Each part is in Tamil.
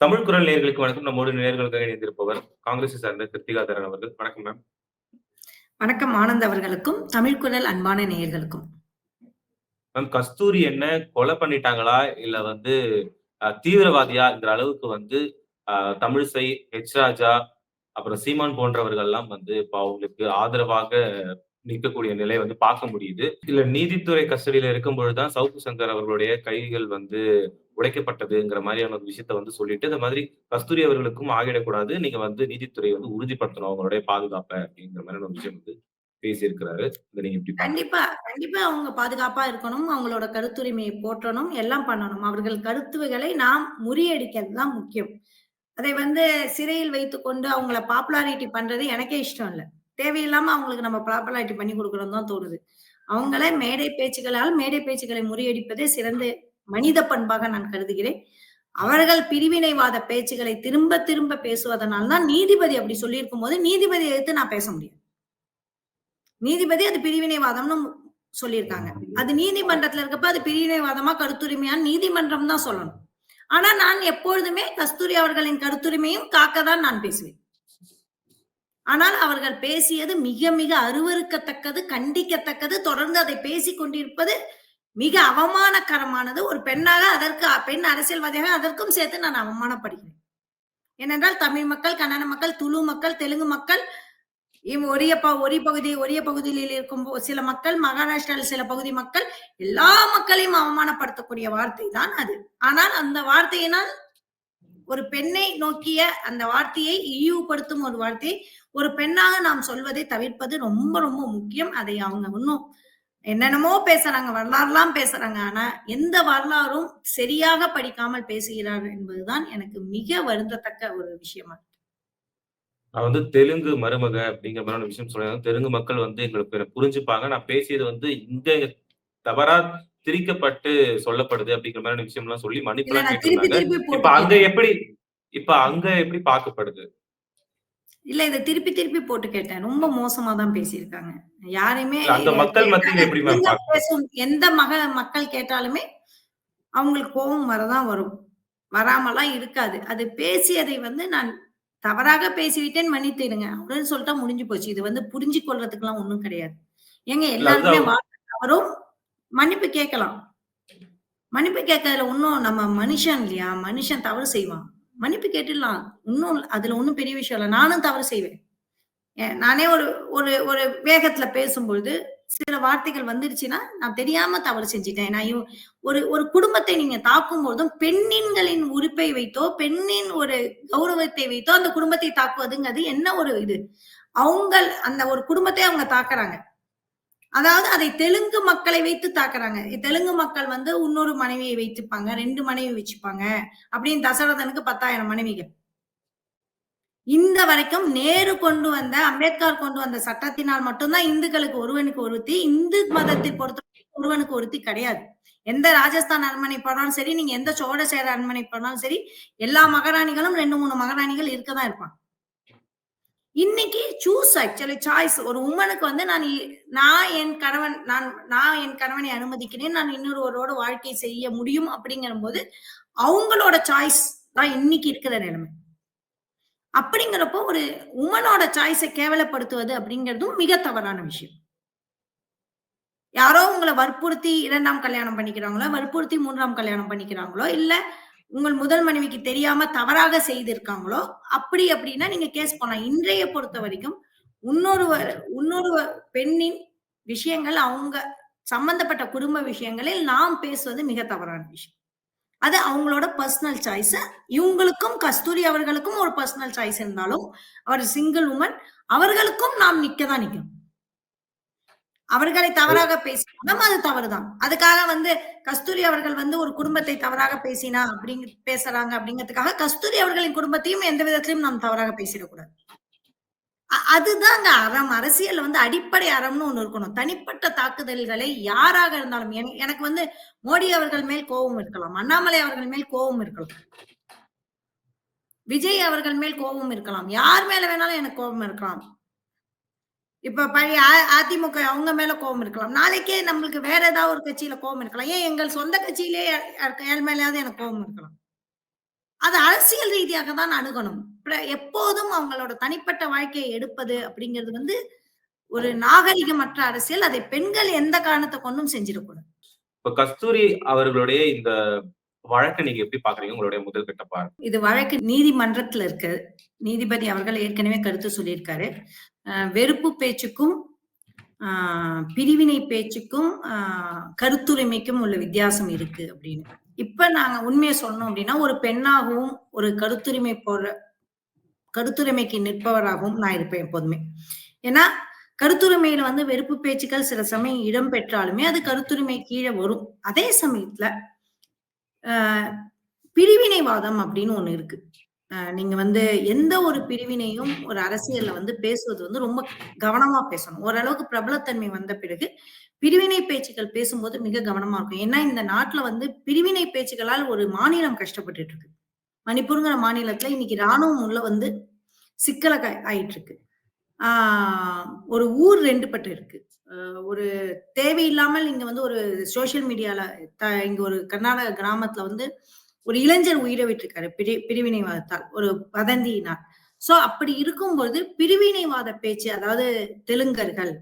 தமிழ் குரல் நேயர்களுக்கு வணக்கம். நம்மோடு நேயர்களுக்காக இணைந்திருப்பவர் காங்கிரஸை சார்ந்த கிருத்திகா தரன் அவர்கள். வணக்கம் மேம். வணக்கம் ஆனந்த் அவர்களுக்கும், தமிழ் குரல் அன்பான நேயர்களுக்கும். மேம் கஸ்தூரி என்ன கொலை பண்ணிட்டாங்களா? இல்ல வந்து தீவிரவாதியாங்கிற அளவுக்கு வந்து தமிழிசை, ஹெச் ராஜா, அப்புறம் சீமான் போன்றவர்கள்லாம் வந்து இப்ப அவங்களுக்கு ஆதரவாக நிற்கக்கூடிய நிலை வந்து பார்க்க முடியுது. இல்ல நீதித்துறை கஸ்டடியில இருக்கும்பொழுது தான் சவுக்கு சங்கர் அவர்களுடைய கைகள் வந்து உடைக்கப்பட்டதுங்கிற மாதிரியான விஷயத்த வந்து சொல்லிட்டு, இந்த மாதிரி கஸ்தூரி அவர்களுக்கும் ஆகிடக்கூடாது. நீங்க வந்து நீதித்துறை வந்து உறுதிப்படுத்தணும் அவங்களுடைய பாதுகாப்பை அப்படிங்கிற மாதிரியான விஷயம் வந்து பேசியிருக்கிறாரு. கண்டிப்பா, கண்டிப்பா அவங்க பாதுகாப்பா இருக்கணும். அவங்களோட கருத்துரிமையை போற்றணும். எல்லாம் பண்ணணும். அவர்கள் கருத்துகளை நாம் முறியடிக்கிறது தான் முக்கியம். அதை வந்து சிறையில் வைத்துக்கொண்டு அவங்கள பாப்புலாரிட்டி பண்றது எனக்கே இஷ்டம் இல்லை தேவையில்லாம அவங்களுக்கு நம்ம பாப்புலாரிட்டி பண்ணி கொடுக்கணும் தான் தோணுது. அவங்கள மேடை பேச்சுகளால் மேடை பேச்சுகளை முறியடிப்பதே சிறந்த மனித பண்பாக நான் கருதுகிறேன். அவர்கள் பிரிவினைவாத பேச்சுகளை திரும்ப திரும்ப பேசுவதனால தான் நீதிபதி அப்படி சொல்லியிருக்கும்போது, நீதிபதியை எடுத்து நான் பேச முடியும் நீதிபதி அது பிரிவினைவாதம்னு சொல்லியிருக்காங்க. அது நீதிமன்றத்துல இருக்கப்ப அது பிரிவினைவாதமா, கருத்துரிமையான்னு நீதிமன்றம் தான் சொல்லணும். ஆனா நான் எப்பொழுதுமே கஸ்தூரி அவர்களின் கருத்துரிமையும் காக்க தான் நான் பேசுவேன். ஆனால் அவர்கள் பேசியது மிக மிக அருவருக்கத்தக்கது, கண்டிக்கத்தக்கது, தொடர்ந்து அதை பேசிக் கொண்டிருப்பது மிக அவமானகரமானது. ஒரு பெண்ணாக அதற்கு பெண் அரசியல்வாதியாக அதற்கும் சேர்த்து நான் அவமானப்படுகிறேன். ஏனென்றால் தமிழ் மக்கள், கன்னட மக்கள், துளு மக்கள், தெலுங்கு மக்கள், இவ் ஒரிய ப ஒரி பகுதி ஒரிய பகுதியில் இருக்கும் சில மக்கள், மகாராஷ்டிராவில் சில பகுதி மக்கள், எல்லா மக்களையும் அவமானப்படுத்தக்கூடிய வார்த்தை தான் அது. ஆனால் அந்த வார்த்தையினால் ஒரு பெண்ணை நோக்கிய அந்த வார்த்தையை இழிவுபடுத்தும் ஒரு வார்த்தை, ஒரு பெண்ணாக நாம் சொல்வதை தவிர்ப்பது ரொம்ப ரொம்ப முக்கியம். அதை அவங்க இன்னும் என்னென்னமோ பேசுறாங்க. வரலாறுலாம் பேசுறாங்க. ஆனா எந்த வரலாறும் சரியாக படிக்காமல் பேசுகிறார்கள் என்பதுதான் எனக்கு மிக வருந்தத்தக்க ஒரு விஷயமா. நான் வந்து தெலுங்கு மருமக அப்படிங்கிற மாதிரியான விஷயம் சொல்லியிருந்தேன். தெலுங்கு மக்கள் வந்து எங்களுக்கு புரிஞ்சுப்பாங்க. நான் பேசியது வந்து இங்க தவறா திரிக்கப்பட்டு சொல்லப்படுது அப்படிங்கிற சொல்லி மன்னிப்புலாம் நான் திருப்பி கேட்டிருந்தாங்க. திருப்பி இப்ப அங்க. எப்படி இப்ப அங்க எப்படி பார்க்கப்படுது? இல்ல இத திருப்பி திருப்பி போட்டு கேட்டேன். ரொம்ப மோசமா தான் பேசியிருக்காங்க. யாரையுமே எந்த மக மக்கள் கேட்டாலுமே அவங்களுக்கு கோவம் வரதான் வரும். வராமலாம் இருக்காது. அது பேசியதை வந்து நான் தவறாக பேசிவிட்டேன் மன்னித்திடுங்க. அப்படின்னு சொல்லிட்டா முடிஞ்சு போச்சு. இது வந்து புரிஞ்சு கொள்றதுக்குலாம் ஒண்ணும் கிடையாது. ஏங்க வார்த்தை தவறும். மன்னிப்பு கேட்கலாம். மன்னிப்பு கேட்கறதுல ஒண்ணும் நம்ம மனுஷன் இல்லையா? மனுஷன் தவறு செய்வான். மன்னிப்பு கேட்டுடலாம். இன்னும் அதுல ஒன்றும் பெரிய விஷயம் இல்லை நானும் தவறு செய்வேன். நானே ஒரு ஒரு ஒரு வேகத்துல பேசும்பொழுது, சில வார்த்தைகள் வந்துருச்சுன்னா, நான் தெரியாம தவறு செஞ்சுட்டேன். நான் ஒரு ஒரு குடும்பத்தை நீங்க தாக்கும்போதும், பெண்ணின்களின் உறுப்பை வைத்தோ, பெண்ணின் ஒரு கௌரவத்தை வைத்தோ, அந்த குடும்பத்தை தாக்குவதுங்கிறது என்ன ஒரு இது? அவங்க அந்த ஒரு குடும்பத்தை அவங்க தாக்குறாங்க. அதாவது அதை தெலுங்கு மக்களை வைத்து தாக்குறாங்க. தெலுங்கு மக்கள் வந்து இன்னொரு மனைவியை வைத்துப்பாங்க. ரெண்டு மனைவி வச்சுப்பாங்க. அப்படின்னு தசரதனுக்கு 10,000 மனைவிகள். இந்த வரைக்கும் நேரு கொண்டு வந்த, அம்பேத்கர் கொண்டு வந்த சட்டத்தினால் மட்டும்தான் இந்துக்களுக்கு ஒருவனுக்கு ஒருத்தி. இந்து மதத்தை பொறுத்தவரைக்கும் ஒருவனுக்கு ஒருத்தி கிடையாது. எந்த ராஜஸ்தான் அரண்மனை போனாலும் சரி, நீங்க எந்த சோழ சேர அரண்மனை போனாலும் சரி, எல்லா மகாராணிகளும் 2, 3 மகாராணிகள் இருக்கதான் இருப்பாங்க. இன்னைக்கு சூஸ் ஆக்சுவலி சாய்ஸ் ஒரு உமனுக்கு வந்து நான் நான் என் கணவன் நான் நான் என் கணவனை அனுமதிக்கிறேன். நான் இன்னொருவரோட வாழ்க்கை செய்ய முடியும் அப்படிங்கிறபோது, அவங்களோட சாய்ஸ் தான் இன்னைக்கு இருக்கிற நிலைமை. அப்படிங்கிறப்போ ஒரு உமனோட சாய்ஸை கேவலப்படுத்துவது அப்படிங்கிறதும் மிக தவறான விஷயம். யாரோ உங்களை வற்புறுத்தி இரண்டாம் கல்யாணம் பண்ணிக்கிறாங்களோ, வற்புறுத்தி மூன்றாம் கல்யாணம் பண்ணிக்கிறாங்களோ, இல்லை உங்கள் முதல் மனைவிக்கு தெரியாம தவறாக செய்திருக்காங்களோ, அப்படி அப்படின்னா நீங்க கேஸ் பண்ணலாம் இன்றைய பொறுத்தவரைக்கும் இன்னொருவர் இன்னொரு பெண்ணின் விஷயங்கள் அவங்க சம்பந்தப்பட்ட குடும்ப விஷயங்களில் நாம் பேசுவது மிக தவறான விஷயம். அது அவங்களோட பர்சனல் சாய்ஸ். இவங்களுக்கும் கஸ்தூரி அவர்களுக்கும் ஒரு பர்சனல் சாய்ஸ் இருந்தாலும், அவர் சிங்கிள் உமன் அவர்களுக்கும் நாம் நிக்க தான் நிக்கணும். அவர்களை தவறாக பேசினாலும் அது தவறுதான். அதுக்காக வந்து கஸ்தூரி அவர்கள் வந்து ஒரு குடும்பத்தை தவறாக பேசினா அப்படிங்க பேசுறாங்க அப்படிங்கிறதுக்காக கஸ்தூரி அவர்களின் குடும்பத்தையும் எந்த விதத்திலும் நாம் தவறாக பேசிடக்கூடாது. அதுதாங்க அறம். அரசியல்ல வந்து அடிப்படை அறம்னு ஒண்ணு இருக்கணும். தனிப்பட்ட தாக்குதல்களை யாராக இருந்தாலும் என எனக்கு வந்து மோடி அவர்கள் மேல் கோவம் இருக்கலாம். அண்ணாமலை அவர்கள் மேல் கோவம் இருக்கலாம். விஜய் அவர்கள் மேல் கோவம் இருக்கலாம். யார் மேல வேணாலும் எனக்கு கோவம் இருக்கலாம். இப்ப பழைய அ அதிமுக அவங்க மேல கோபம் இருக்கலாம். நாளைக்கே நம்மளுக்கு வேற ஏதாவது ஒரு கட்சியில கோபம் இருக்கலாம். ஏன் எங்கள் சொந்த கட்சியிலேயே யார் மேலேயாவது மேலயாவது எனக்கு கோபம் இருக்கலாம். அது அரசியல் ரீதியாக தான் அணுகணும். எப்போதும் அவங்களோட தனிப்பட்ட வாழ்க்கையை எடுப்பது அப்படிங்கிறது வந்து ஒரு நாகரிகமற்ற அரசியல். அதை பெண்கள் எந்த காரணத்தை கொண்டும் செஞ்சிடக்கூடாது. இப்ப கஸ்தூரி அவர்களுடைய இந்த வழக்கை நீங்க எப்படி பாக்குறீங்க உங்களுடைய முதல் கட்ட பார்வை. இது வழக்கு நீதிமன்றத்துல இருக்கு. நீதிபதி அவர்கள் ஏற்கனவே கருத்து சொல்லியிருக்காரு. வெறுப்பு பேச்சுக்கும், பிரிவினை பேச்சுக்கும், கருத்துரிமைக்கும் உள்ள வித்தியாசம் இருக்கு அப்படின்னு. இப்ப நாங்க உண்மையை சொன்னோம் அப்படின்னா, ஒரு பெண்ணாகவும், ஒரு கருத்துரிமை போற கருத்துரிமைக்கு நிற்பவராகவும் நான் இருப்பேன் எப்போதுமே. ஏன்னா, கருத்துரிமையில வந்து வெறுப்பு பேச்சுக்கள் சில சமயம் இடம் பெற்றாலுமே, அது கருத்துரிமை கீழே வரும். அதே சமயத்துல, பிரிவினைவாதம் அப்படின்னு ஒண்ணு இருக்கு. நீங்க வந்து எந்த ஒரு பிரிவினையும் ஒரு அரசியல்ல வந்து பேசுவது வந்து ரொம்ப கவனமா பேசணும். ஓரளவுக்கு பிரபலத்தன்மை வந்த பிறகு, பிரிவினை பேச்சுக்கள் பேசும்போது மிக கவனமா இருக்கும். ஏன்னா, இந்த நாட்டுல வந்து பிரிவினை பேச்சுகளால் ஒரு மாநிலம் கஷ்டப்பட்டு இருக்கு. மணிப்பூருங்கிற மாநிலத்துல இன்னைக்கு ராணுவம் உள்ள வந்து சிக்கல ஆயிட்டு இருக்கு. ஆஹ் ஒரு ஊர் ரெண்டு பட்டு இருக்கு. ஒரு தேவையில்லாமல் இங்க வந்து ஒரு சோசியல் மீடியால த இங்க ஒரு கர்நாடக கிராமத்துல வந்து ஒரு இளைஞர் உயிரை விட்டிருக்காரு. பிரி பிரிவினைவாதத்தால். ஒரு வதந்தியினால். சோ அப்படி இருக்கும்பொழுது பிரிவினைவாத பேச்சு அதாவது தெலுங்கர்கள்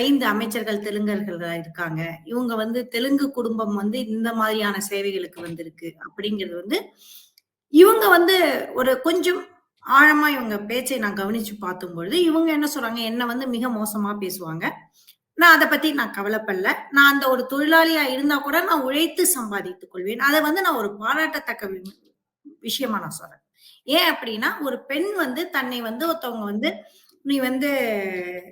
ஐந்து அமைச்சர்கள் தெலுங்கர்களா இருக்காங்க. இவங்க வந்து தெலுங்கு குடும்பம் வந்து இந்த மாதிரியான சேவைகளுக்கு வந்திருக்கு. அப்படிங்கிறது வந்து இவங்க வந்து ஒரு கொஞ்சம் ஆழமா இவங்க பேச்சை நான் கவனிச்சு பார்க்கும்பொழுது, இவங்க என்ன சொல்றாங்க, என்ன வந்து மிக மோசமா பேசுவாங்க. நான் அதை பத்தி நான் கவலைப்படல. நான் அந்த ஒரு தொழிலாளியா இருந்தா கூட நான் உழைத்து சம்பாதித்துக் கொள்வேன். அதை வந்து நான் ஒரு பாராட்டத்தக்க விஷயமா நான் சொல்றேன். ஏன் அப்படின்னா, ஒரு பெண் வந்து தன்னை வந்து ஒருத்தவங்க வந்து, நீ வந்து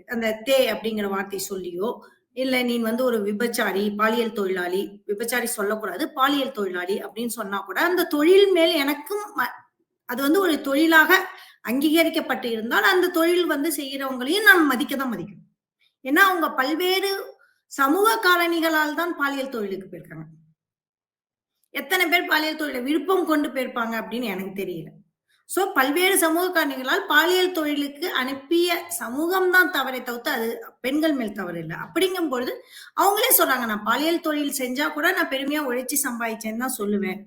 அந்த தே அப்படிங்கிற வார்த்தை சொல்லியோ, இல்ல நீ வந்து ஒரு விபச்சாரி, பாலியல் தொழிலாளி, விபச்சாரி சொல்லக்கூடாது. பாலியல் தொழிலாளி அப்படின்னு சொன்னா கூட, அந்த தொழில் மேல் எனக்கும் ம அது வந்து ஒரு தொழிலாக அங்கீகரிக்கப்பட்டு இருந்தால், அந்த தொழில் வந்து செய்யறவங்களையும் நான் மதிக்க தான் மதிக்கணும். ஏன்னா, அவங்க பல்வேறு சமூக காரணிகளால் தான் பாலியல் தொழிலுக்கு போயிருக்காங்க. எத்தனை பேர் பாலியல் தொழில விருப்பம் கொண்டு போயிருப்பாங்க அப்படின்னு எனக்கு தெரியல. சோ பல்வேறு சமூக காரணிகளால் பாலியல் தொழிலுக்கு அனுப்பிய சமூகம் தான் தவறை தவிர்த்து, அது பெண்கள் மேல் தவறு இல்ல. அப்படிங்கும்பொழுது, அவங்களே சொல்றாங்க, "நான் பாலியல் தொழில் செஞ்சா கூட நான் பெருமையா உழைச்சி சம்பாதிச்சேன்னு தான் சொல்லுவேன்."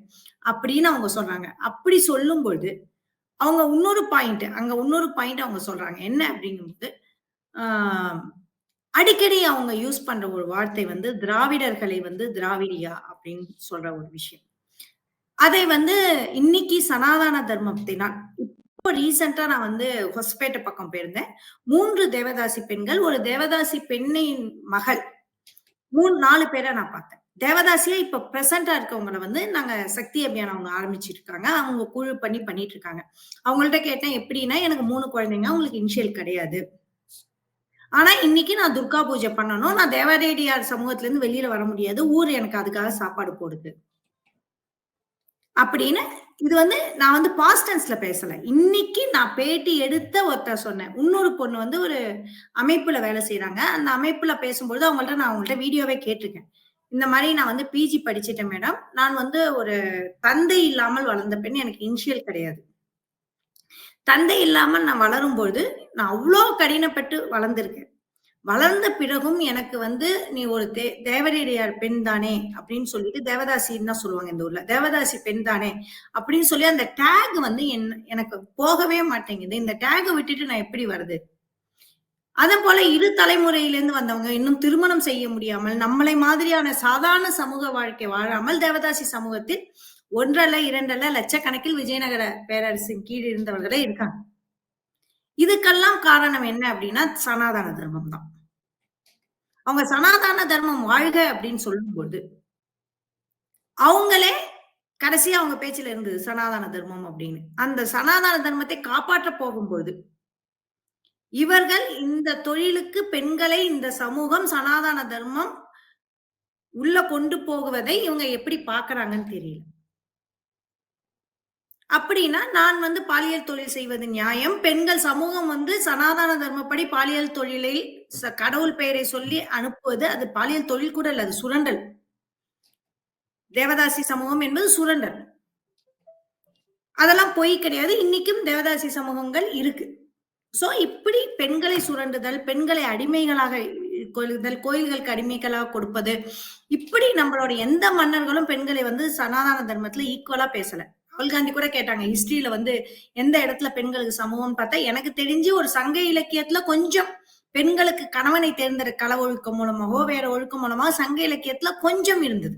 அப்படின்னு அவங்க சொல்றாங்க. அப்படி சொல்லும்பொழுது, அவங்க இன்னொரு பாயிண்ட் அங்க இன்னொரு பாயிண்ட் அவங்க சொல்றாங்க. என்ன அப்படிங்கும்போது, ஆஹ் அடிக்கடி அவங்க யூஸ் பண்ற ஒரு வார்த்தை வந்து திராவிடர்களை வந்து திராவிடியா அப்படின்னு சொல்ற ஒரு விஷயம். அதை வந்து இன்னைக்கு சனாதன தர்மத்தினால் இப்போ ரீசெண்டா நான் வந்து ஹொசப்பேட்டை பக்கம் போயிருந்தேன். மூன்று தேவதாசி பெண்கள், ஒரு தேவதாசி பெண்ணின் மகள். மூணு நாலு பேரை நான் பார்த்தேன். தேவதாசியா இப்ப பிரசன்ட்டா இருக்கவங்கள வந்து நாங்க சக்தி அபியான் அவங்க ஆரம்பிச்சிருக்காங்க. அவங்க குழு பண்ணி பண்ணிட்டு இருக்காங்க. அவங்கள்ட்ட கேட்டேன் எப்படின்னா, "எனக்கு மூணு குழந்தைங்க. அவங்களுக்கு இனிஷியல் கிடையாது. ஆனா இன்னைக்கு நான் துர்கா பூஜை பண்ணணும். நான் தேவாரேடியார் சமூகத்துல இருந்து வெளியில வர முடியாது. ஊர் எனக்கு அதுக்காக சாப்பாடு போடுது." அப்படின்னு இது வந்து நான் வந்து பாஸ்டன்ஸ்ல பேசல. இன்னைக்கு நான் பேட்டி எடுத்த ஒருத்தர் சொன்னேன். இன்னொரு பொண்ணு வந்து ஒரு அமைப்புல வேலை செய்யறாங்க அந்த அமைப்புல பேசும்பொழுது அவங்கள்ட்ட நான் அவங்கள்ட்ட வீடியோவே கேட்டிருக்கேன். இந்த மாதிரி நான் வந்து பிஜி படிச்சுட்டேன் மேடம். நான் வந்து ஒரு தந்தை இல்லாமல் வளர்ந்த பெண். எனக்கு இனிஷியல் கிடையாது. தந்தை இல்லாமல் நான் வளரும்பொழுது, நான் அவ்வளோ கடினப்பட்டு வளர்ந்திருக்கேன். வளர்ந்த பிறகும் எனக்கு வந்து, "நீ ஒரு தே தேவரடியார் பெண் தானே" அப்படின்னு சொல்லிட்டு தேவதாசின்னு தான் சொல்லுவாங்க இந்த ஊர்ல. "தேவதாசி பெண் தானே" அப்படின்னு சொல்லி அந்த டேக் வந்து என் எனக்கு போகவே மாட்டேங்குது. இந்த டேக் விட்டுட்டு நான் எப்படி வருது அதே போல இரு தலைமுறையிலேருந்து வந்தவங்க இன்னும் திருமணம் செய்ய முடியாமல், நம்மளை மாதிரியான சாதாரண சமூக வாழ்க்கை வாழாமல் தேவதாசி சமூகத்தில் ஒன்றல்ல இரண்டல்ல லட்சக்கணக்கில் விஜயநகர பேரரசின் கீழ் இருந்தவர்களே இருக்காங்க. இதுக்கெல்லாம் காரணம் என்ன அப்படின்னா, சனாதன தர்மம் தான். அவங்க சனாதன தர்மம் வாழ்க அப்படின்னு சொல்லும்போது, அவங்களே கடைசியா அவங்க பேச்சுல இருந்தது சனாதன தர்மம் அப்படின்னு. அந்த சனாதன தர்மத்தை காப்பாற்ற போகும்போது, இவர்கள் இந்த தொழிலுக்கு பெண்களை இந்த சமூகம் சனாதன தர்மம் உள்ள கொண்டு போகுவதை இவங்க எப்படி பார்க்கறாங்கன்னு தெரியல. அப்படின்னா, நான் வந்து பாலியல் தொழில் செய்வது நியாயம். பெண்கள் சமூகம் வந்து சனாதன தர்மப்படி பாலியல் தொழிலை ச கடவுள் பெயரை சொல்லி அனுப்புவது, அது பாலியல் தொழில் கூட இல்லை அது சுரண்டல். தேவதாசி சமூகம் என்பது சுரண்டல். அதெல்லாம் பொய் கிடையாது. இன்னைக்கும் தேவதாசி சமூகங்கள் இருக்கு. சோ இப்படி பெண்களை சுரண்டுதல், பெண்களை அடிமைகளாக கொள்ளுதல், கோயில்களுக்கு அடிமைகளாக கொடுப்பது, இப்படி நம்மளோட எந்த மன்னர்களும் பெண்களை வந்து சனாதன தர்மத்துல ஈக்குவலா பேசல. ராகுல் காந்தி கூட கேட்டாங்க ஹிஸ்டரியில வந்து எந்த இடத்துல பெண்களுக்கு சமூகம்னு பார்த்தா எனக்கு தெரிஞ்சு ஒரு சங்க இலக்கியத்துல கொஞ்சம் பெண்களுக்கு கணவனை தேர்ந்தெடுக்க கள ஒழுக்கம் மூலமாகவோ வேற ஒழுக்கம் மூலமாக சங்க இலக்கியத்துல கொஞ்சம் இருந்தது.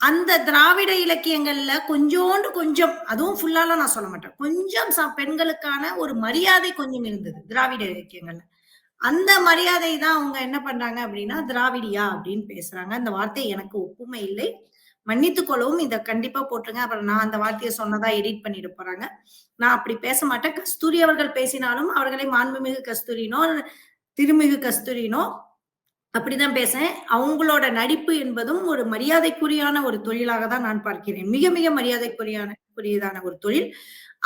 அந்த திராவிட இலக்கியங்கள்ல கொஞ்சோண்டு கொஞ்சம் அதுவும் ஃபுல்லாலாம் நான் சொல்ல மாட்டேன். கொஞ்சம் பெண்களுக்கான ஒரு மரியாதை கொஞ்சம் இருந்தது திராவிட இலக்கியங்கள்ல. அந்த மரியாதை தான் அவங்க என்ன பண்றாங்க அப்படின்னா திராவிடியா அப்படின்னு பேசுறாங்க. அந்த வார்த்தை எனக்கு ஒப்புமை இல்லை. மன்னித்து கொள்ளவும் இதை கண்டிப்பா போட்டுருங்க. அப்புறம் நான் அந்த வார்த்தையை சொன்னதா எடிட் பண்ணிட போறாங்க. நான் அப்படி பேச மாட்டேன் கஸ்தூரி அவர்கள் பேசினாலும் அவர்களை மாண்புமிகு கஸ்தூரினோ திருமிகு கஸ்தூரினோ அப்படிதான் பேசுறேன். அவங்களோட நடிப்பு என்பதும் ஒரு மரியாதைக்குரியான ஒரு தொழிலாக தான் நான் பார்க்கிறேன். மிக மிக மரியாதைக்குரியான குறியதான ஒரு தொழில்.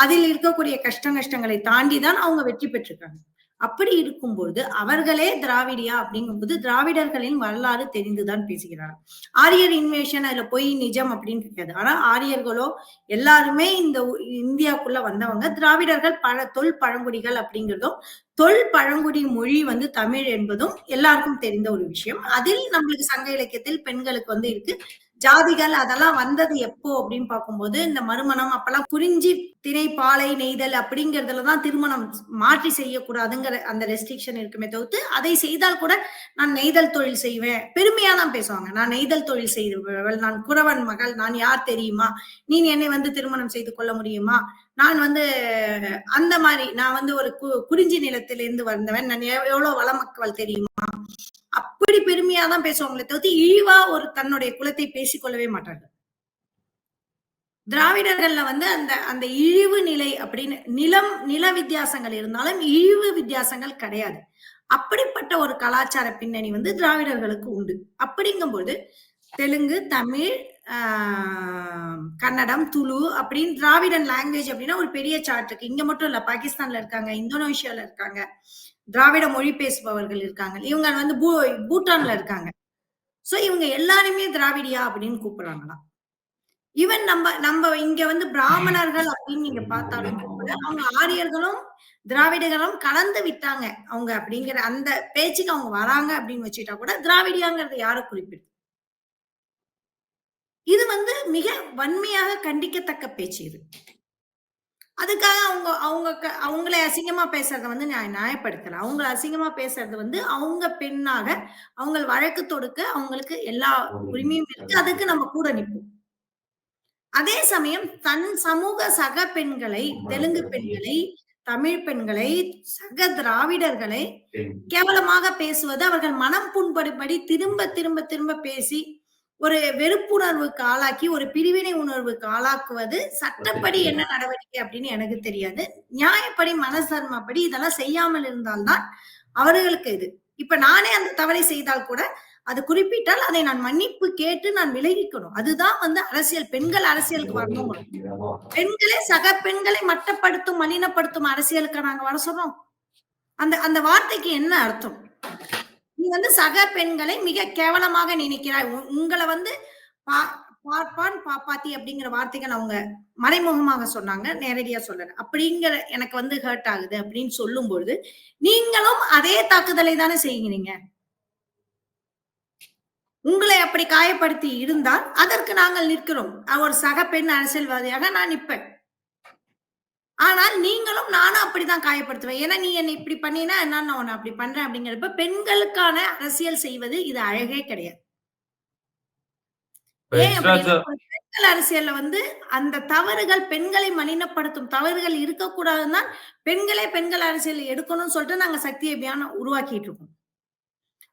அதில் இருக்கக்கூடிய கஷ்ட நஷ்டங்களை தாண்டி தான் அவங்க வெற்றி பெற்றிருக்காங்க. அப்படி இருக்கும் பொழுது அவர்களே திராவிடியா அப்படிங்கும்போது திராவிடர்களின் வரலாறு தெரிந்துதான் பேசுகிறார்கள். ஆரியர் இன்வேஷன் அதுல பொய் நிஜம் அப்படின்னு கிடையாது ஆனா ஆரியர்களோ எல்லாருமே இந்த இந்தியாவுக்குள்ள வந்தவங்க திராவிடர்கள் பழ தொல் பழங்குடிகள் அப்படிங்கிறதும் தொல் பழங்குடி மொழி வந்து தமிழ் என்பதும் எல்லாருக்கும் தெரிந்த ஒரு விஷயம். அதில் நம்மளுக்கு சங்க இலக்கியத்தில் பெண்களுக்கு வந்து இருக்கு. ஜாதிகள் அதெல்லாம் வந்தது எப்போ அப்படின்னு பார்க்கும்போது இந்த மறுமணம் அப்பெல்லாம் குறிஞ்சி திணை பாலை நெய்தல் அப்படிங்கறதுலதான் திருமணம் மாற்றி செய்யக்கூடாதுங்கிற அந்த ரெஸ்ட்ரிக்ஷன் இருக்குமே தவிர்த்து அதை செய்தால் கூட நான் நெய்தல் தொழில் செய்வேன். பெருமையா தான் பேசுவாங்க. நான் நெய்தல் தொழில் செய்தவள் நான் குறவன் மகள் நான் யார் தெரியுமா? நீ என்னை வந்து திருமணம் செய்து கொள்ள முடியுமா? நான் வந்து அந்த மாதிரி நான் வந்து ஒரு கு- குறிஞ்சி நிலத்திலிருந்து வந்தவன். நான் எவ்வளவு வளமக்கள் தெரியுமா? அப்படி பெருமையா தான் பேசுவாங்களே தவிர்த்து இழிவா ஒரு தன்னுடைய குலத்தை பேசிக்கொள்ளவே மாட்டார்கள். திராவிடர்கள்ல வந்து அந்த அந்த இழிவு நிலை அப்படின்னு நிலம் நில வித்தியாசங்கள் இருந்தாலும் இழிவு வித்தியாசங்கள் கிடையாது. அப்படிப்பட்ட ஒரு கலாச்சார பின்னணி வந்து திராவிடர்களுக்கு உண்டு. அப்படிங்கும்போது தெலுங்கு தமிழ் ஆஹ், கன்னடம் துளு அப்படின்னு திராவிடன் லாங்குவேஜ் அப்படின்னா ஒரு பெரிய சார்ட் இருக்கு. இங்க மட்டும் இல்ல பாகிஸ்தான்ல இருக்காங்க இந்தோனேஷியால இருக்காங்க. திராவிட மொழி பேசுபவர்கள் இருக்காங்க. இவங்க வந்து பூ- பூட்டான்ல இருக்காங்க. சோ இவங்க எல்லாருமே திராவிடியா அப்படின்னு கூப்பிடுறாங்களாம். ஈவன் நம்ம நம்ம இங்க வந்து பிராமணர்கள் அப்படின்னு நீங்க பார்த்தாலும் கூட அவங்க ஆரியர்களும் திராவிடர்களும் கலந்து விட்டாங்க. அவங்க அப்படிங்கிற அந்த பேச்சுக்கு அவங்க வராங்க அப்படின்னு வச்சுட்டா கூட திராவிடியாங்கிறத யாரை குறிப்பிடுது? இது வந்து மிக வன்மையாக கண்டிக்கத்தக்க பேச்சு இது. அதுக்காக அவங்க அவங்க அவங்கள அசிங்கமா பேசுறத வந்து நான் நியாயப்படுத்தல. அவங்க அசிங்கமா பேசுறது வந்து அவங்க பெண்ணாக அவங்க வழக்கு தொடுக்க அவங்களுக்கு எல்லா உரிமையும் இருக்கு. அதுக்கு நம்ம கூட நிற்போம் அதே சமயம் தன் சமூக சக பெண்களை தெலுங்கு பெண்களை தமிழ் பெண்களை சக திராவிடர்களை கேவலமாக பேசுவது அவர்கள் மனம் புண்படும்படி திரும்ப திரும்ப திரும்ப பேசி ஒரு வெறுப்புணர்வுக்கு ஆளாக்கி ஒரு பிரிவினை உணர்வுக்கு ஆளாக்குவது சட்டப்படி என்ன நடவடிக்கை அப்படின்னு எனக்கு தெரியாது. நியாயப்படி மனசர்மப்படி இதெல்லாம் செய்யாமல் இருந்தால்தான் அவர்களுக்கு இது. இப்ப நானே அந்த தவறை செய்தால் கூட அது குறிப்பிட்டால் அதை நான் மன்னிப்பு கேட்டு நான் விலகிக்கணும். அதுதான் வந்து அரசியல் பெண்கள் அரசியலுக்கு வரணும். பெண்களே சக பெண்களை மட்டப்படுத்தும் மலினப்படுத்தும் அரசியலுக்கு நாங்க வர சொல்றோம் அந்த அந்த வார்த்தைக்கு என்ன அர்த்தம்? நீ வந்து சக பெண்களை மிக கேவலமாக நினைக்கிறாய். உங்களை வந்து பா- பார்ப்பான் பாப்பாத்தி அப்படிங்கிற வார்த்தைகள் அவங்க மறைமுகமாக சொன்னாங்க. நேரடியா சொல்லல. அப்படிங்கிற எனக்கு வந்து ஹர்ட் ஆகுது அப்படின்னு சொல்லும் பொழுது நீங்களும் அதே தாக்குதலை தானே செய்கிறீங்க. உங்களை அப்படி காயப்படுத்தி இருந்தால் அதற்கு நாங்கள் நிற்கிறோம். ஒரு சக பெண் அரசியல்வாதியாக நான் நிற்பேன். ஆனால் நீங்களும் நானும் அப்படிதான் காயப்படுத்துவேன். ஏன்னா நீ என்னை இப்படி பண்ணினா நான் உன்னை அப்படி பண்றேன் அப்படிங்கிறப்ப பெண்களுக்கான அரசியல் செய்வது இது அழகே கிடையாது. பெண்கள் அரசியல்ல வந்து அந்த தவறுகள் பெண்களை மலினப்படுத்தும். தவறுகள் இருக்கக்கூடாதுன்னு தான் பெண்களே பெண்கள் அரசியல் எடுக்கணும்னு சொல்லிட்டு நாங்க சக்தி அபியான் உருவாக்கிட்டு இருக்கோம்.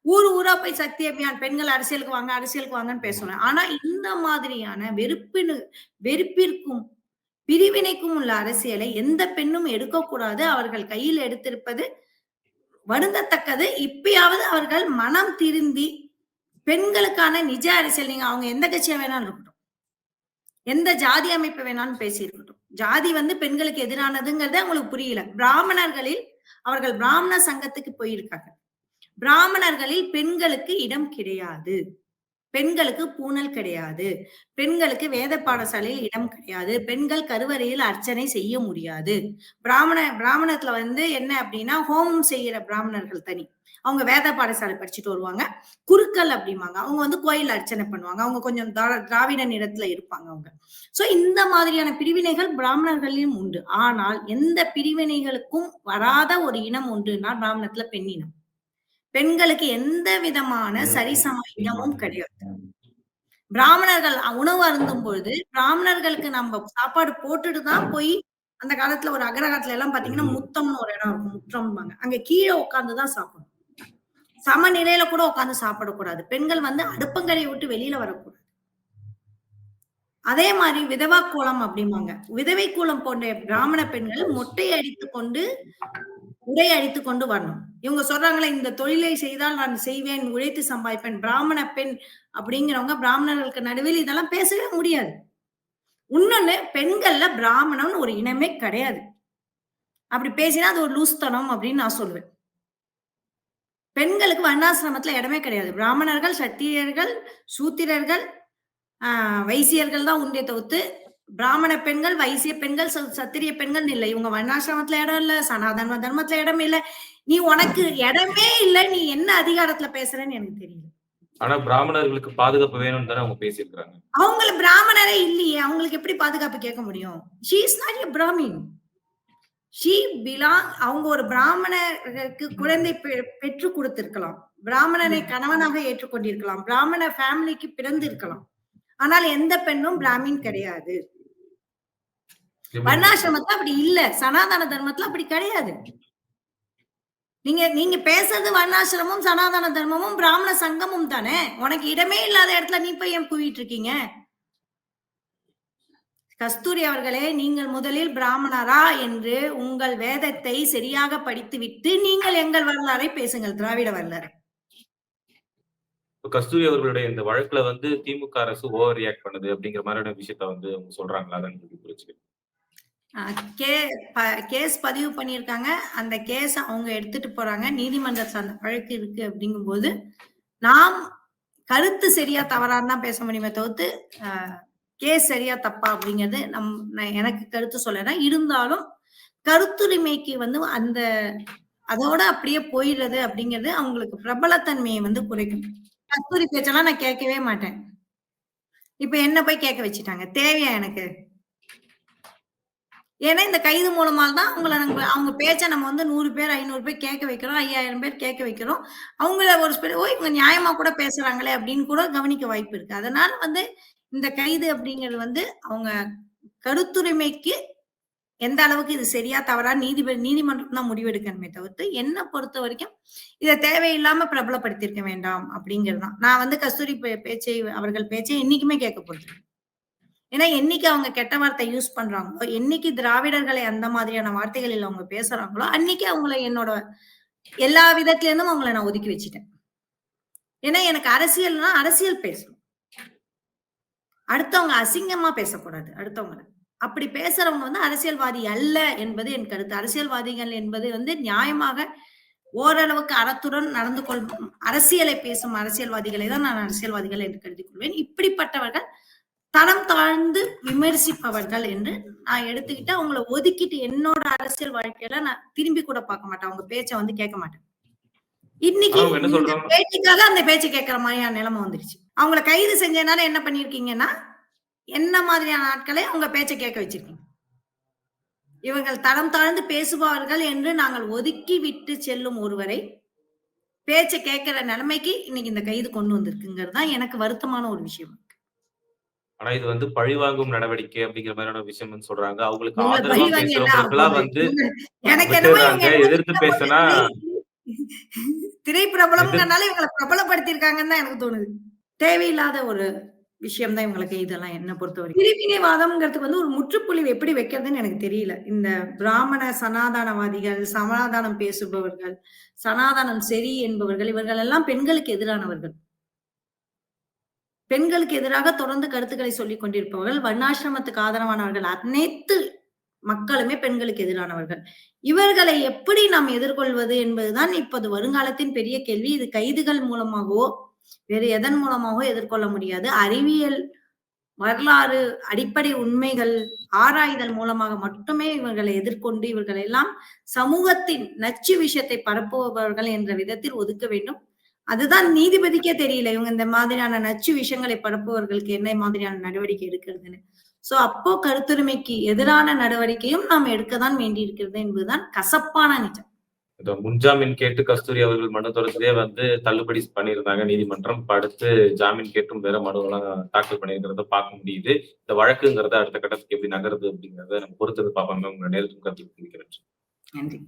ஊர் ஊரா போய் சக்தி அபியான் பெண்கள் அரசியலுக்கு வாங்க அரசியலுக்கு வாங்கன்னு பேசுறோம். ஆனா இந்த மாதிரியான வெறுப்பினு வெறுப்பிற்கும் பிரிவினைக்கும் உள்ள அரசியலை எந்த பெண்ணும் எடுக்கக்கூடாது அவர்கள் கையில் எடுத்திருப்பது வருந்தத்தக்கது. இப்பயாவது அவர்கள் மனம் திருந்தி பெண்களுக்கான நிஜ அரசியல் நீங்க அவங்க எந்த கட்சியா வேணாலும் இருக்கட்டும். எந்த ஜாதி அமைப்பு வேணாலும் பேசியிருக்கட்டும். ஜாதி வந்து பெண்களுக்கு எதிரானதுங்கிறத அவங்களுக்கு புரியல. பிராமணர்களில் அவர்கள் பிராமண சங்கத்துக்கு போயிருக்காங்க. பிராமணர்களில் பெண்களுக்கு இடம் கிடையாது. பெண்களுக்கு பூணல் கிடையாது. பெண்களுக்கு வேத பாடசாலையில் இடம் கிடையாது. பெண்கள் கருவறையில் அர்ச்சனை செய்ய முடியாது. பிராமண பிராமணத்துல வந்து என்ன அப்படின்னா ஹோமம் செய்யற பிராமணர்கள் தனி. அவங்க வேத பாடசாலை படிச்சுட்டு வருவாங்க. குருக்கள் அப்படிம்பாங்க. அவங்க வந்து கோயில் அர்ச்சனை பண்ணுவாங்க. அவங்க கொஞ்சம் திராவிட நிறத்துல இருப்பாங்க அவங்க. சோ இந்த மாதிரியான பிரிவினைகள் பிராமணர்களிலும் உண்டு. ஆனால் எந்த பிரிவினைகளுக்கும் வராத ஒரு இனம் உண்டுன்னா பிராமணத்துல பெண் இனம். பெண்களுக்கு எந்த விதமான சரிசம இடமும் கிடையாது பிராமணர்கள் உணவு அருந்தும் பொழுது பிராமணர்களுக்கு நம்ம சாப்பாடு போட்டுட்டு தான் போய் அந்த காலத்துல ஒரு அகரகாலத்துல எல்லாம் பாத்தீங்கன்னா முத்தம்னு ஒரு இடம் இருக்கும். முற்றம்பாங்க அங்க கீழே உட்கார்ந்துதான் சாப்பிடணும். சமநிலையில கூட உட்கார்ந்து சாப்பிடக்கூடாது. பெண்கள் வந்து அடுப்பங்கரையை விட்டு வெளியில வரக்கூடாது. அதே மாதிரி விதவா கோலம் அப்படிம்பாங்க. விதவை கோலம் போன்ற பிராமண பெண்கள் மொட்டை அடித்துக் கொண்டு உடை அழித்து கொண்டு வரணும். இவங்க சொல்றாங்களே இந்த தொழிலை செய்தால் நான் செய்வேன் உழைத்து சம்பாதிப்பேன் பிராமண பெண் அப்படிங்கிறவங்க பிராமணர்களுக்கு நடுவில் இதெல்லாம் பேசவே முடியாது. இன்னொன்னு பெண்கள்ல பிராமணம்னு ஒரு இனமே கிடையாது. அப்படி பேசினா அது ஒரு லூஸ்தனம் அப்படின்னு நான் சொல்லுவேன் பெண்களுக்கு வர்ணாசிரமத்துல இடமே கிடையாது. பிராமணர்கள் சத்திரியர்கள் சூத்திரர்கள் ஆஹ் வைசியர்கள் தான் உண்டே தவிர்த்து பிராமண பெண்கள் வைசிய பெண்கள் சத்திரிய பெண்கள் இல்லை. இவங்க வர்ணாசிரமத்துல இடம் இல்ல சனாதன தர்மத்துல இடம் இல்ல. நீ உனக்கு இடமே இல்ல நீ என்ன அதிகாரத்துல பேசுறேன்னு எனக்கு தெரியல. ஆனா பிராமணர்களுக்கு பாதுகாப்பு வேணும்னு தானே அவங்க பேசியிருக்கிறாங்க. அவங்கள பிராமணரே இல்லையே அவங்களுக்கு எப்படி பாதுகாப்பு கேட்க முடியும்? She is not a Brahmin she belong அவங்க ஒரு பிராமணருக்கு குழந்தை பெற்று கொடுத்திருக்கலாம். பிராமணனை கணவனாக ஏற்றுக்கொண்டிருக்கலாம். பிராமண ஃபேமிலிக்கு பிறந்து இருக்கலாம் ஆனால் எந்த பெண்ணும் பிராமின் கிடையாது. வர்ணாசிரமத்துல அப்படி இல்ல. சனாதன தர்மத்துல அப்படி கிடையாது. நீங்க நீங்க பேசுறது வர்ணாசிரமும் சனாதன தர்மமும் பிராமண சங்கமும் தானே? உனக்கு இடமே இல்லாத இடத்துல நீ போய் ஏன் குவிட்டு இருக்கீங்க? கஸ்தூரி அவர்களே நீங்கள் முதலில் பிராமணரா என்று உங்கள் வேதத்தை சரியாக படித்துவிட்டு நீங்கள் எங்கள் வரலாறை பேசுங்கள் திராவிட வரலாறு. கஸ்தூரி அவர்களுடைய இந்த வழக்குல வந்து திமுக அரசு ஓவர் ரியாக்ட் பண்ணுது அப்படிங்கிற மாதிரியான விஷயத்த வந்து அவங்க சொல்றாங்களா? அதான் எனக்கு கே கேஸ் பதிவு பண்ணியிருக்காங்க. அந்த கேஸ் அவங்க எடுத்துட்டு போறாங்க. நீதிமன்றத்துல அந்த வழக்கு இருக்கு அப்படிங்கும்போது நாம் கருத்து சரியா தவறான்னு தான் பேச முடியுமே தவிர்த்து கேஸ் சரியா தப்பா அப்படிங்கிறது நம் நான் எனக்கு கருத்து சொல்லலாம் இருந்தாலும் கருத்துரிமைக்கு வந்து அந்த அதோட அப்படியே போயிடுறது அப்படிங்கிறது அவங்களுக்கு பிரபலத்தன்மையை வந்து குறைக்கும். கஸ்தூரி பேச்செல்லாம் நான் கேட்கவே மாட்டேன். இப்ப என்ன போய் கேட்க வச்சுட்டாங்க? தேவையா எனக்கு? ஏன்னா இந்த கைது மூலமா தான் அவங்கள நம்ம அவங்க பேச்ச நம்ம வந்து நூறு பேர் ஐநூறு பேர் கேட்க வைக்கிறோம். ஐயாயிரம் பேர் கேட்க வைக்கிறோம். அவங்கள ஒரு பேர் ஓ இவங்க நியாயமா கூட பேசுறாங்களே அப்படின்னு கூட கவனிக்க வாய்ப்பு இருக்கு. அதனால வந்து இந்த கைது அப்படிங்கிறது வந்து அவங்க கருத்துரிமைக்கு எந்த அளவுக்கு இது சரியா தவறா நீதிபதி நீதிமன்றம் தான் முடிவெடுக்கணுமே தவிர்த்து என்ன பொறுத்த வரைக்கும் இதை தேவையில்லாம பிரபலப்படுத்தியிருக்க வேண்டாம் அப்படிங்கிறது தான் நான் வந்து கஸ்தூரி பே- பேச்சை அவர்கள் பேச்சை என்னைக்குமே கேட்க போறது ஏன்னா என்னைக்கு அவங்க கெட்ட வார்த்தை யூஸ் பண்றாங்களோ என்னைக்கு திராவிடர்களை அந்த மாதிரியான வார்த்தைகளில் அவங்க பேசுறாங்களோ அன்னைக்கு அவங்கள என்னோட எல்லா விதத்துல இருந்தும் அவங்கள நான் ஒதுக்கி வச்சுட்டேன். ஏன்னா எனக்கு அரசியல்னா அரசியல் பேசணும். அடுத்தவங்க அசிங்கமா பேசக்கூடாது அடுத்தவங்கள. அப்படி பேசுறவங்க வந்து அரசியல்வாதி அல்ல என்பது என் கருத்து. அரசியல்வாதிகள் என்பது வந்து நியாயமாக ஓரளவுக்கு அறத்துடன் நடந்து கொள் அரசியலை பேசும் அரசியல்வாதிகளை தான் நான் அரசியல்வாதிகள் என்று கருதிக் கொள்வேன். இப்படிப்பட்டவர்கள் தரம் தாழ்ந்து விமர்சிப்பவர்கள் என்று நான் எடுத்துக்கிட்டு அவங்கள ஒதுக்கிட்டு என்னோட அரசியல் வாழ்க்கையில நான் திரும்பி கூட பார்க்க மாட்டேன். அவங்க பேச்சை வந்து கேட்க மாட்டேன். இன்னைக்கு? பேச்சுக்காக அந்த பேச்சு கேட்கிற மாதிரியான நிலைமை வந்துருச்சு. அவங்கள கைது செஞ்சனால என்ன பண்ணிருக்கீங்கன்னா என்ன மாதிரியான ஆட்களை அவங்க பேச்சை கேட்க வச்சிருக்கீங்க? இவர்கள் தரம் தாழ்ந்து பேசுபவர்கள் என்று நாங்கள் ஒதுக்கி விட்டு செல்லும் ஒருவரை பேச்சை கேட்கிற நிலைமைக்கு இன்னைக்கு இந்த கைது கொண்டு வந்திருக்குங்கிறது தான் எனக்கு வருத்தமான ஒரு விஷயம் ஆனா இது வந்து பழிவாங்கும் நடவடிக்கை அப்படிங்கிற மாதிரியான விஷயம் சொல்றாங்க. அவங்களுக்கு ஆதரவா ஆகும்? வந்து எதிர்த்து பேசினா திரை பிரபலம்ங்கிறனால இவங்களை பிரபலப்படுத்தியிருக்காங்கன்னு தான் எனக்கு தோணுது. தேவையில்லாத ஒரு விஷயம் தான் இவங்களுக்கு இதெல்லாம் என்ன பொறுத்தவரை பிரிவினைவாதம்ங்கிறதுக்கு வந்து ஒரு முற்றுப்புள்ளி எப்படி வைக்கிறதுன்னு எனக்கு தெரியல. இந்த பிராமண சனாதானவாதிகள் சமாதானம் பேசுபவர்கள் சனாதானம் சரி என்பவர்கள் இவர்கள் எல்லாம் பெண்களுக்கு எதிரானவர்கள். பெண்களுக்கு எதிராக தொடர்ந்து கருத்துக்களை சொல்லிக் கொண்டிருப்பவர்கள் வர்ணாசிரமத்துக்கு ஆதரவானவர்கள் அனைத்து மக்களுமே பெண்களுக்கு எதிரானவர்கள். இவர்களை எப்படி நாம் எதிர்கொள்வது என்பதுதான் இப்போது வருங்காலத்தின் பெரிய கேள்வி. இது கைதுகள் மூலமாகவோ வேறு எதன் மூலமாகவும் எதிர்கொள்ள முடியாது அறிவியல் வரலாறு, அடிப்படை உண்மைகள் ஆராய்தல் மூலமாக மட்டுமே இவர்களை எதிர்கொண்டு இவர்கள் எல்லாம் சமூகத்தின் நச்சு விஷயத்தை பரப்புபவர்கள் என்ற விதத்தில் ஒதுக்க வேண்டும். அதுதான் நீதிபதிக்கே தெரியல. இவங்க இந்த மாதிரியான நச்சு விஷயங்களை பரப்புவர்களுக்கு என்ன மாதிரியான நடவடிக்கை எடுக்கிறதுன்னு. சோ அப்போ கருத்துரிமைக்கு எதிரான நடவடிக்கையும் நாம் எடுக்கத்தான் வேண்டி வேண்டியிருக்கிறது என்பதுதான் கசப்பான நிஜம். இந்த முன்ஜாமீன் கேட்டு கஸ்தூரி அவர்கள் மனு தொடர்ந்தே வந்து தள்ளுபடி பண்ணியிருந்தாங்க நீதிமன்றம். படுத்து அடுத்து ஜாமீன் கேட்டும் வேற மனுவெல்லாம் தாக்கல் பண்ணியிருக்கிறத பார்க்க முடியுது. இந்த வழக்குங்கிறத அடுத்த கட்டத்துக்கு எப்படி நகருது அப்படிங்கிறத நம்ம பொறுத்திருந்து பார்ப்போம். உங்களை நேரத்துக்கு கருத்து நன்றி.